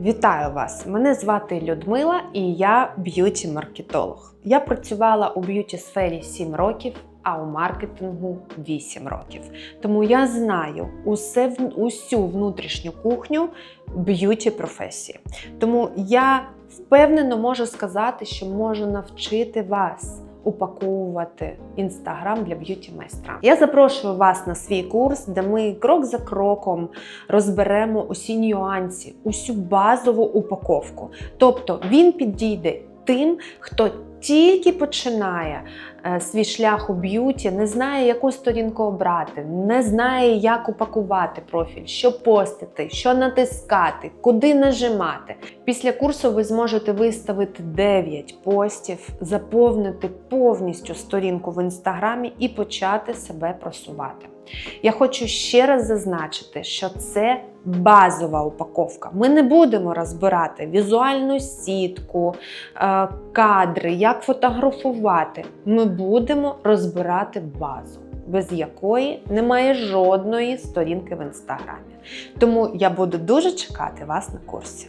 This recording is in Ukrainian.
Вітаю вас! Мене звати Людмила і я б'юті-маркетолог. Я працювала у б'юті сфері 7 років, а у маркетингу 8 років. Тому я знаю усе усю внутрішню кухню б'юті професії. Тому я впевнено можу сказати, що можу навчити вас. Упаковувати інстаграм для б'юті майстра. Я запрошую вас на свій курс, де ми крок за кроком розберемо усі нюанси, усю базову упаковку. Тобто він підійде тим, хто тільки починає свій шлях у б'юті, не знає, яку сторінку обрати, не знає, як упакувати профіль, що постити, що натискати, куди нажимати. Після курсу ви зможете виставити 9 постів, заповнити повністю сторінку в інстаграмі і почати себе просувати. Я хочу ще раз зазначити, що це базова упаковка. Ми не будемо розбирати візуальну сітку, е, кадри, як фотографувати. Ми будемо розбирати базу, без якої немає жодної сторінки в інстаграмі. Тому я буду дуже чекати вас на курсі.